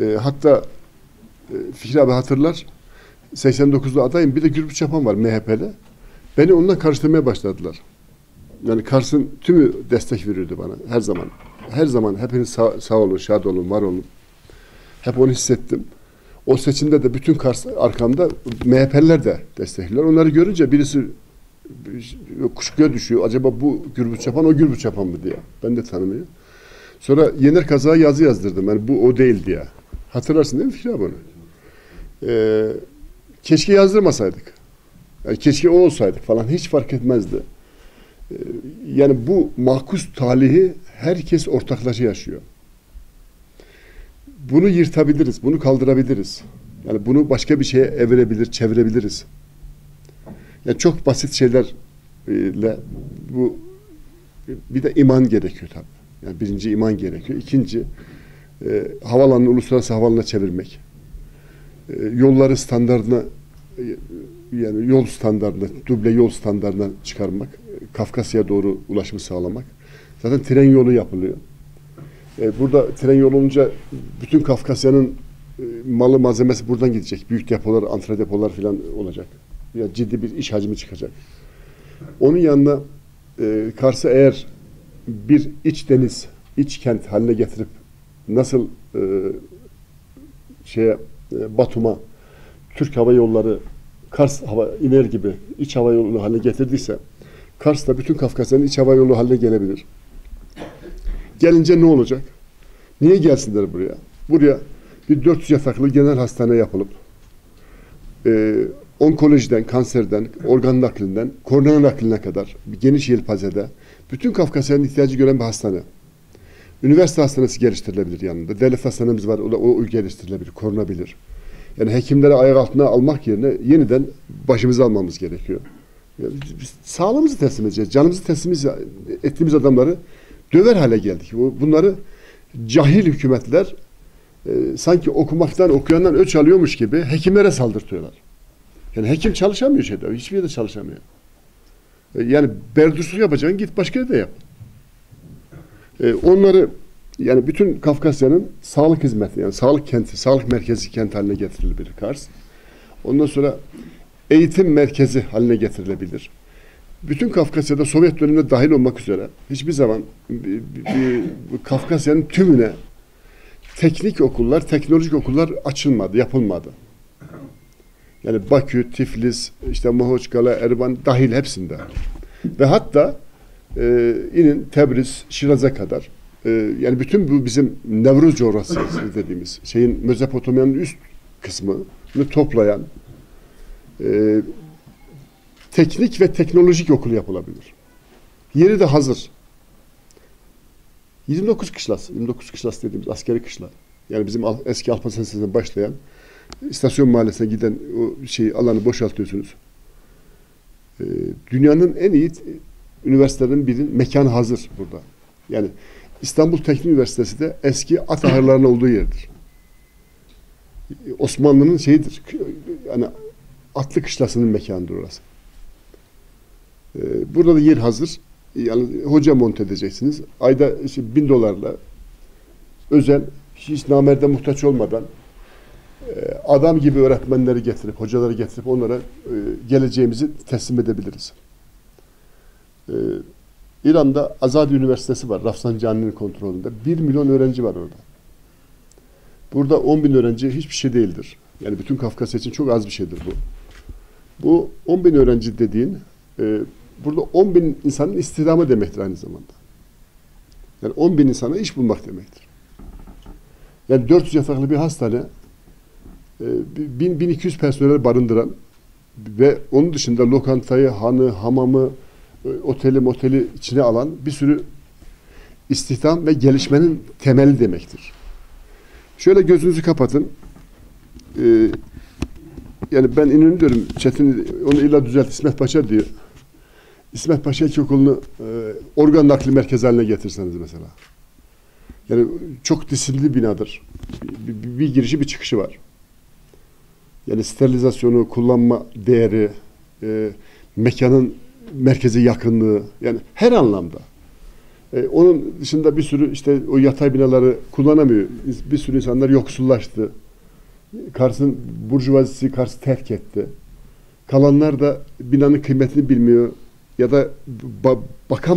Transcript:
E, hatta e, Fikri abi hatırlar 89'da adayım bir de Gürbüz Çapan var MHP'de. Beni onunla karıştırmaya başladılar. Yani Kars'ın tümü destek veriyordu bana her zaman. Her zaman hepiniz sağ, sağ olun, şad olun, var olun. Hep onu hissettim. O seçimde de bütün Kars arkamda MHP'liler de destekliyorlar. Onları görünce birisi kuşkuya düşüyor. Acaba bu Gürbüz Çapan o Gürbüz Çapan mı diye. Ben de tanımıyorum. Sonra Yener Kaza'ya yazı yazdırdım. Yani bu o değil diye. Hatırlarsın değil mi Fikri abi? Ee, keşke yazdırmasaydık. Yani keşke o olsaydık falan hiç fark etmezdi. Ee, yani bu mahkus talihi herkes ortaklaşa yaşıyor. Bunu yırtabiliriz, bunu kaldırabiliriz. Yani bunu başka bir şeye evirebilir, çevirebiliriz. Yani çok basit şeylerle bu bir de iman gerekiyor tabii. Yani birinci iman gerekiyor. İkinci e, havalanını uluslararası havalına çevirmek. E, yolları standartına e, yani yol standartına, duble yol standartına çıkarmak. Kafkasya'ya doğru ulaşımı sağlamak. Zaten tren yolu yapılıyor. E, burada tren yolu olunca bütün Kafkasya'nın e, malı malzemesi buradan gidecek. Büyük depolar, antre depolar falan olacak. Yani ciddi bir iş hacmi çıkacak. Onun yanına e, Kars'ı eğer bir iç deniz, iç kent haline getirip nasıl e, şeye e, Batum'a Türk Hava Yolları Kars hava iner gibi iç hava yolu haline getirdiyse Kars da bütün Kafkasya'nın iç hava yolu haline gelebilir. Gelince ne olacak? Niye gelsinler buraya? Buraya bir 400 yataklı genel hastane yapılıp e, onkolojiden, kanserden, organ naklinden, kornea nakline kadar bir geniş yelpazede bütün Kafkasya'nın ihtiyacı gören bir hastane. Üniversite hastanesi geliştirilebilir yanında. Devlet hastanemiz var, o, da, o geliştirilebilir, korunabilir. Yani hekimleri ayak altına almak yerine yeniden başımıza almamız gerekiyor. Yani biz sağlığımızı teslim edeceğiz. Canımızı teslim ettiğimiz adamları döver hale geldik. Bunları cahil hükümetler e, sanki okumaktan, okuyandan öç alıyormuş gibi hekimlere saldırtıyorlar. Yani hekim çalışamıyor şeyde. Hiçbir yerde çalışamıyor. E, yani berdusluk yapacaksın git başka yerde yap. E, onları yani bütün Kafkasya'nın sağlık hizmeti yani sağlık kenti, sağlık merkezi kent haline getirilebilir Kars. Ondan sonra eğitim merkezi haline getirilebilir. Bütün Kafkasya'da Sovyet döneminde dahil olmak üzere hiçbir zaman Kafkasya'nın tümüne teknik okullar, teknolojik okullar açılmadı, yapılmadı. Yani Bakü, Tiflis, işte Mohoçkala, Erban dahil hepsinde. Ve hatta e, inin Tebriz, Şiraz'a kadar yani bütün bu bizim Nevruz coğrafyası dediğimiz şeyin Mezopotamya'nın üst kısmını toplayan e, teknik ve teknolojik okul yapılabilir. Yeri de hazır. 29 kışlas, 29 kışlas dediğimiz askeri kışla. Yani bizim eski Alparslan Lisesi'nden başlayan istasyon mahallesine giden o şey alanı boşaltıyorsunuz. Ee, dünyanın en iyi üniversitelerinin biri mekan hazır burada. Yani İstanbul Teknik Üniversitesi de eski at ahırlarının olduğu yerdir. Osmanlı'nın şeyidir. Yani atlı kışlasının mekanıdır orası. Ee, burada da yer hazır. Yani hoca monte edeceksiniz. Ayda işte bin dolarla özel hiç namerde muhtaç olmadan e, adam gibi öğretmenleri getirip, hocaları getirip onlara e, geleceğimizi teslim edebiliriz. İran'da Azadi Üniversitesi var. Rafsanjani'nin kontrolünde. Bir milyon öğrenci var orada. Burada on bin öğrenci hiçbir şey değildir. Yani bütün Kafkasya için çok az bir şeydir bu. Bu on bin öğrenci dediğin e, burada 10 bin insanın istihdamı demektir aynı zamanda. Yani 10 bin insana iş bulmak demektir. Yani 400 yataklı bir hastane e, 1200 personel barındıran ve onun dışında lokantayı, hanı, hamamı, oteli, moteli içine alan bir sürü istihdam ve gelişmenin temeli demektir. Şöyle gözünüzü kapatın. Ee, yani ben inanıyorum diyorum. Çetin onu illa düzelt İsmet Paşa diyor. İsmet Paşa İlkokulu'nu e, organ nakli merkezi haline getirseniz mesela. Yani çok disiplinli binadır. Bir, bir, bir girişi bir çıkışı var. Yani sterilizasyonu, kullanma değeri, e, mekanın merkeze yakınlığı yani her anlamda. E, onun dışında bir sürü işte o yatay binaları kullanamıyor. Bir sürü insanlar yoksullaştı. Kars'ın burjuvazisi Kars'ı terk etti. Kalanlar da binanın kıymetini bilmiyor ya da ba- bakam